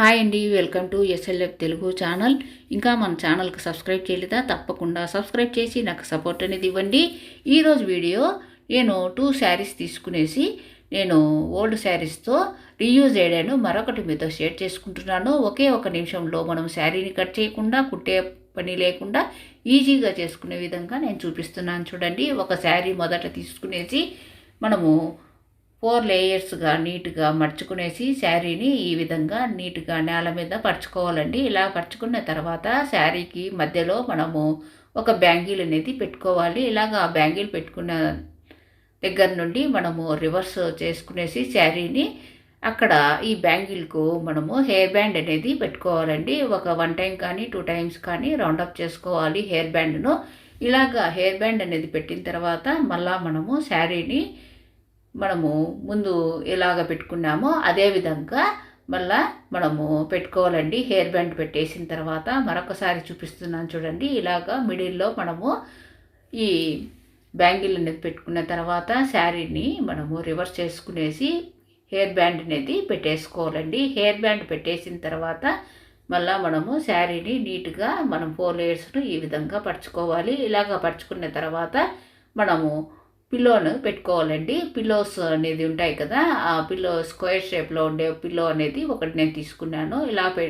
Hi అండి welcome to SLF Telugu channel. ఇంకా మన ఛానల్కి సబ్స్క్రైబ్ చేయలేదా? తప్పకుండా సబ్స్క్రైబ్ చేసి నాకు సపోర్ట్ అనేది ఇవ్వండి. ఈరోజు వీడియో నేను టూ శారీస్ తీసుకునేసి నేను ఓల్డ్ శారీస్తో రీయూజ్ అయ్యాను. మరొకటి మీతో షేర్ చేసుకుంటున్నాను. ఒకే ఒక నిమిషంలో మనం శారీని కట్ చేయకుండా కుట్టే పని లేకుండా ఈజీగా చేసుకునే విధంగా నేను చూపిస్తున్నాను. చూడండి ఒక శారీ మొదట తీసుకునేసి మనము ఫోర్ లేయర్స్గా నీట్గా మడుచుకునేసి శారీని ఈ విధంగా నీట్గా నేల మీద పరుచుకోవాలండి. ఇలా పరుచుకున్న తర్వాత శారీకి మధ్యలో మనము ఒక బ్యాంగిల్ అనేది పెట్టుకోవాలి. ఇలాగ ఆ బ్యాంగిల్ పెట్టుకున్న దగ్గర నుండి మనము రివర్స్ చేసుకునేసి శారీని అక్కడ ఈ బ్యాంగిల్కు మనము హెయిర్ బ్యాండ్ అనేది పెట్టుకోవాలండి. ఒక వన్ టైం కానీ టూ టైమ్స్ కానీ రౌండప్ చేసుకోవాలి హెయిర్ బ్యాండ్ను. ఇలాగ హెయిర్ బ్యాండ్ అనేది పెట్టిన తర్వాత మళ్ళా మనము శారీని మనము ముందు ఎలాగ పెట్టుకున్నామో అదే విధంగా మళ్ళా మనము పెట్టుకోవాలండి. హెయిర్ బ్యాండ్ పెట్టేసిన తర్వాత మరొకసారి చూపిస్తున్నాను చూడండి. ఇలాగ మిడిల్లో మనము ఈ బ్యాంగిల్ అనేది పెట్టుకున్న తర్వాత శారీని మనము రివర్స్ చేసుకునేసి హెయిర్ బ్యాండ్ అనేది పెట్టేసుకోవాలండి. హెయిర్ బ్యాండ్ పెట్టేసిన తర్వాత మళ్ళీ మనము శారీని నీట్గా మనం ఫోర్ లేయర్స్ను ఈ విధంగా పరుచుకోవాలి. ఇలాగ పరుచుకున్న తర్వాత మనము పిల్లోను పెట్టుకోవాలండి. పిల్లోస్ అనేది ఉంటాయి కదా ఆ పిల్లో స్క్వేర్ షేప్లో ఉండే పిల్లో అనేది ఒకటి నేను తీసుకున్నాను. ఇలా పె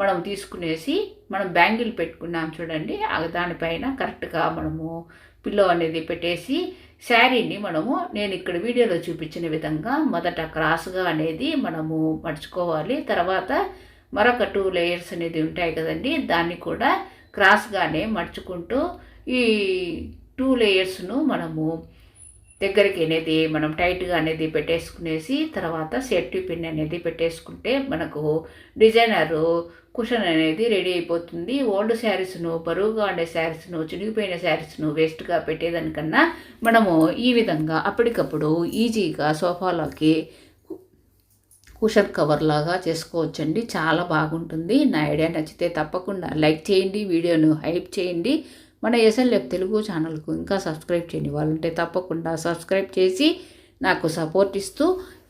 మనం తీసుకునేసి మనం బ్యాంగిల్ పెట్టుకున్నాం చూడండి. దానిపైన కరెక్ట్గా మనము పిల్లో అనేది పెట్టేసి శారీని మనము నేను ఇక్కడ వీడియోలో చూపించిన విధంగా మొదట క్రాస్గా అనేది మనము మడుచుకోవాలి. తర్వాత మరొక టూ లేయర్స్ అనేది ఉంటాయి కదండి. దాన్ని కూడా క్రాస్గానే మడుచుకుంటూ ఈ టూ లేయర్స్ను మనము దగ్గరికి అనేది మనం టైట్గా అనేది పెట్టేసుకునేసి తర్వాత సేఫ్టీ పిన్ అనేది పెట్టేసుకుంటే మనకు డిజైనరు కుషన్ అనేది రెడీ అయిపోతుంది. ఓల్డ్ శారీస్ను బరువుగా ఉండే శారీస్ను చినిగిపోయిన శారీస్ను వేస్ట్గా పెట్టేదానికన్నా మనము ఈ విధంగా అప్పటికప్పుడు ఈజీగా సోఫాలోకి కుషన్ కవర్ లాగా చేసుకోవచ్చండి. చాలా బాగుంటుంది. నా ఐడియా నచ్చితే తప్పకుండా లైక్ చేయండి వీడియోను హైప్ చేయండి. మన ఎస్ఎల్ఎఫ్ తెలుగు ఛానల్కు ఇంకా సబ్స్క్రైబ్ చేయని వాళ్ళు ఉంటే తప్పకుండా సబ్స్క్రైబ్ చేసి నాకు సపోర్ట్ ఇస్తూ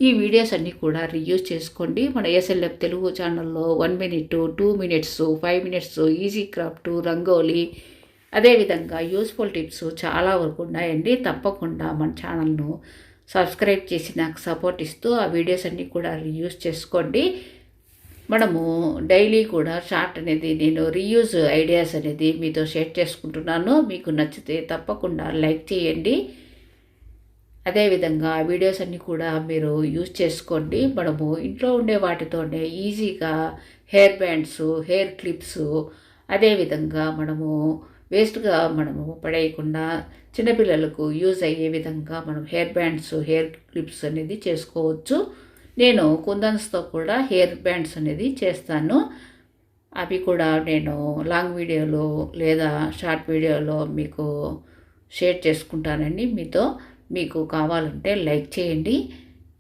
ఈ వీడియోస్ అన్నీ కూడా రియూజ్ చేసుకోండి. మన ఎస్ఎల్ఎఫ్ తెలుగు ఛానల్లో one minute two minutes five minutes easy craft rangoli అదేవిధంగా యూస్ఫుల్ టిప్స్ చాలా వరకు ఉన్నాయండి. తప్పకుండా మన ఛానల్ను సబ్స్క్రైబ్ చేసి నాకు సపోర్ట్ ఇస్తూ ఆ వీడియోస్ అన్నీ కూడా రియూజ్ చేసుకోండి. మనము డైలీ కూడా షార్ట్ అనేది నేను రీయూజ్ ఐడియాస్ అనేది మీతో షేర్ చేసుకుంటున్నాను. మీకు నచ్చితే తప్పకుండా లైక్ చేయండి. అదేవిధంగా వీడియోస్ అన్నీ కూడా మీరు యూజ్ చేసుకోండి. మనము ఇంట్లో ఉండే వాటితోనే ఈజీగా హెయిర్ బ్యాండ్స్ హెయిర్ క్లిప్స్ అదేవిధంగా మనము వేస్ట్గా మనము పడేయకుండా చిన్నపిల్లలకు యూజ్ అయ్యే విధంగా మనం హెయిర్ బ్యాండ్స్ హెయిర్ క్లిప్స్ అనేది చేసుకోవచ్చు. నేను కుందన్స్తో కూడా హెయిర్ బ్యాండ్స్ అనేది చేస్తాను. అవి కూడా నేను లాంగ్ వీడియోలో లేదా షార్ట్ వీడియోలో మీకు షేర్ చేసుకుంటానండి. మీతో మీకు కావాలంటే లైక్ చేయండి.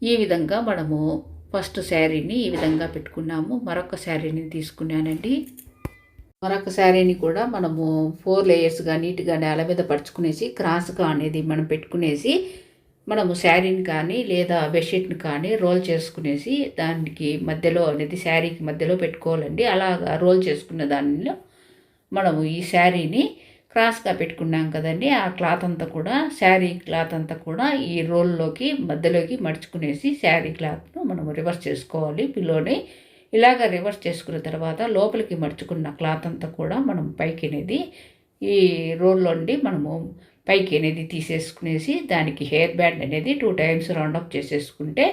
ఈ విధంగా మనము ఫస్ట్ శారీని ఈ విధంగా పెట్టుకున్నాము. మరొక శారీని తీసుకున్నానండి. మరొక శారీని కూడా మనము ఫోర్ లేయర్స్గా నీట్గా నేల మీద పరుచుకునేసి క్రాస్గా అనేది మనం పెట్టుకునేసి మనము శారీని కానీ లేదా బెడ్షీట్ని కానీ రోల్ చేసుకునేసి దానికి మధ్యలో అనేది శారీకి మధ్యలో పెట్టుకోవాలండి. అలాగా రోల్ చేసుకున్న దానిలో మనము ఈ శారీని క్రాస్గా పెట్టుకున్నాం కదండి. ఆ క్లాత్ అంతా కూడా శారీ క్లాత్ అంతా కూడా ఈ రోల్లోకి మధ్యలోకి మడుచుకునేసి శారీ క్లాత్ను మనం రివర్స్ చేసుకోవాలి. పిల్లోని ఇలాగ రివర్స్ చేసుకున్న తర్వాత లోపలికి మడుచుకున్న క్లాత్ అంతా కూడా మనం పైకి అనేది ఈ రోల్లోండి మనము పైకి అనేది తీసేసుకునేసి దానికి హెయిర్ బ్యాండ్ అనేది టూ టైమ్స్ రౌండ్ అప్ చేసేసుకుంటే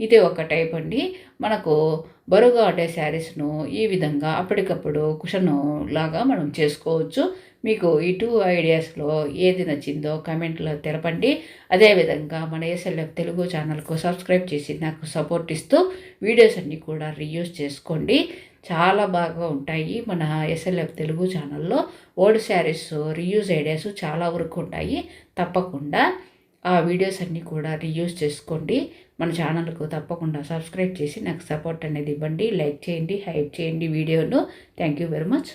ఇది ఒక టైప్ అండి. మనకు బరువుగా ఉండే శారీస్ను ఈ విధంగా అప్పటికప్పుడు కుషన్ లాగా మనం చేసుకోవచ్చు. మీకు ఈ టూ ఐడియాస్లో ఏది నచ్చిందో కమెంట్లో తెలపండి. అదేవిధంగా మన ఎస్ఎల్ఎఫ్ తెలుగు ఛానల్కు సబ్స్క్రైబ్ చేసి నాకు సపోర్ట్ ఇస్తూ వీడియోస్ అన్నీ కూడా రీయూస్ చేసుకోండి. చాలా బాగా ఉంటాయి. మన ఎస్ఎల్ఎఫ్ తెలుగు ఛానల్లో ఓల్డ్ శారీస్ రీయూజ్ ఐడియాస్ చాలా వరకు ఉంటాయి. తప్పకుండా ఆ వీడియోస్ అన్నీ కూడా రీయూజ్ చేసుకోండి. మన ఛానల్కు తప్పకుండా సబ్స్క్రైబ్ చేసి నాకు సపోర్ట్ అనేది ఇవ్వండి. లైక్ చేయండి హైప్ చేయండి వీడియోను. Thank you very much.